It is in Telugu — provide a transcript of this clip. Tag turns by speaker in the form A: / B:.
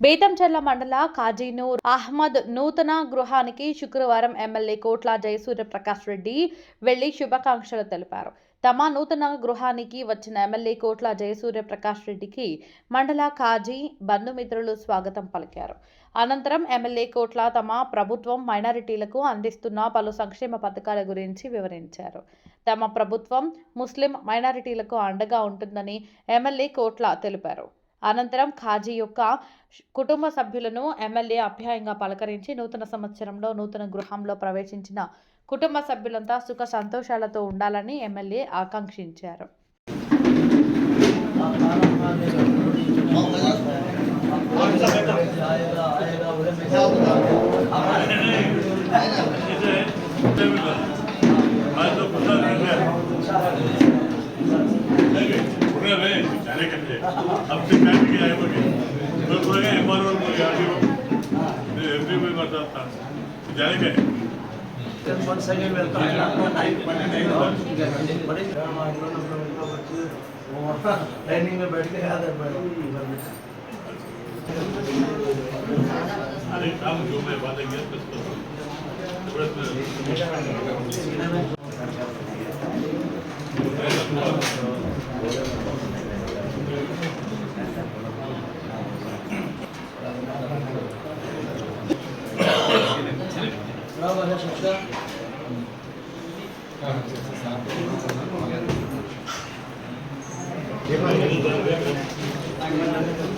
A: బేతంచెర్ల మండల కాజీనూర్ అహ్మద్ నూతన గృహానికి శుక్రవారం ఎమ్మెల్యే కోట్ల జయసూర్య ప్రకాష్ రెడ్డి వెళ్ళి శుభాకాంక్షలు తెలిపారు. తమ నూతన గృహానికి వచ్చిన ఎమ్మెల్యే కోట్ల జయసూర్య ప్రకాష్ రెడ్డికి మండల కాజీ బంధుమిత్రులు స్వాగతం పలికారు. అనంతరం ఎమ్మెల్యే కోట్ల తమ ప్రభుత్వం మైనారిటీలకు అందిస్తున్న పలు సంక్షేమ పథకాల గురించి వివరించారు. తమ ప్రభుత్వం ముస్లిం మైనారిటీలకు అండగా ఉంటుందని ఎమ్మెల్యే కోట్ల తెలిపారు. అనంతరం ఖాజీ యొక్క కుటుంబ సభ్యులను ఎమ్మెల్యే అభ్యాయంగా పలకరించి నూతన సంవత్సరంలో నూతన గృహంలో ప్రవేశించిన కుటుంబ సభ్యులంతా సుఖ సంతోషాలతో ఉండాలని ఎమ్మెల్యే ఆకాంక్షించారు.
B: आज ಕಾರ್ಯಕರ್ತೆ ಅಪ್ತಿ ಫ್ಯಾಮಿಲಿ ಆಯೋಗಿ ಇವಾಗ M R O R D O M
C: P B ಮಾಡ್ತಾ ಇರ್ತಾರೆ ಜಾಲಿಕೆ ಒಂದು ಸಲ ವೆಲ್ಕಮ್ ಟ್ರೈನಿಂಗ್ बैठे आदर
B: अरे काम जो मैं बातें गलत करता हूँ
C: Thank you.